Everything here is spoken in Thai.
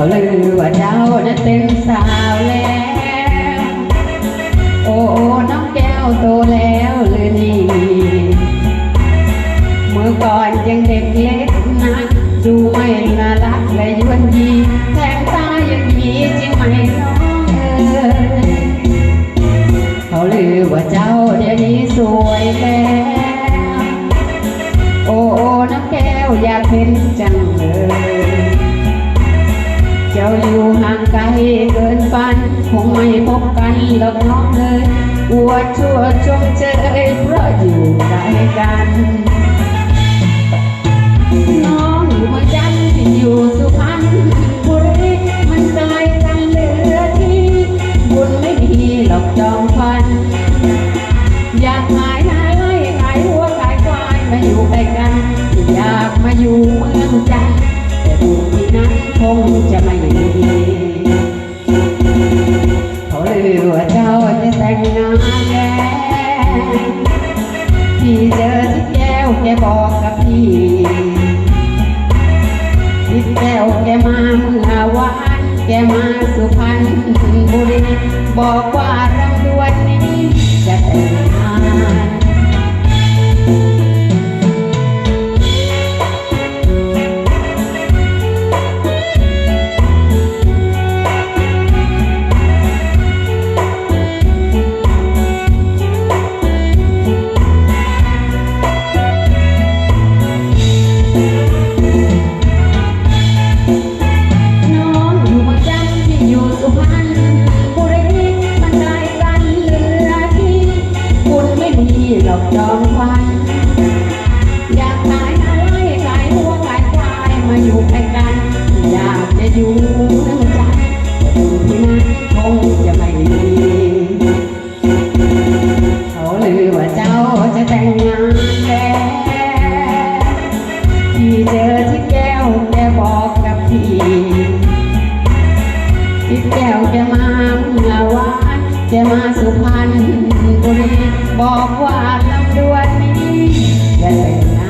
เขาลือว่าเจ้าจะเป็นสาวแล้ว โอ้น้องแก้วโตแล้วเลยนี่เมื่อก่อนยังเด็กเล็กนะดูไม่น่ารักและยวนยีแสงตายังมีจริงไม่น้องเอ๋ยเขาลือว่าเจ้าเดี๋ยวนี้สวยแล้วโอ้น้องแก้วอยากเห็นจังเลย เจ้าอยู่ห่างไกลเกินฝัน คงไม่พบกันหรอกน้องเลยอวดชั่วจมเชยเพราะอยู่ไกลกันน้องอยู่เมืองจันทร์อยู่สุพรรณบุรีมันไกลกันเหลือที่บุญไม่ดีหรอกจองพัน อยากหายหายหายหัวขายควายมาอยู่ใกล้กัน อยากมาอยู่เมืองจันทร์แต่บุญที่นั้นคงจะ จะแต่งงาแกพี่เจอที่แก้วแกบอกกับพี่ที่แก้วแกมาเมื่อวานแกมาสุพรรณบุรีบอกว่ารำดวนนี้จะแต่งงาน ที่เจอที่แก้วแกบอกกับพี่ที่แก้วแกมาเมื่อวานแกมาสุพรรณบุรีบอกว่าลำดวนนี้อย่าเลยนะ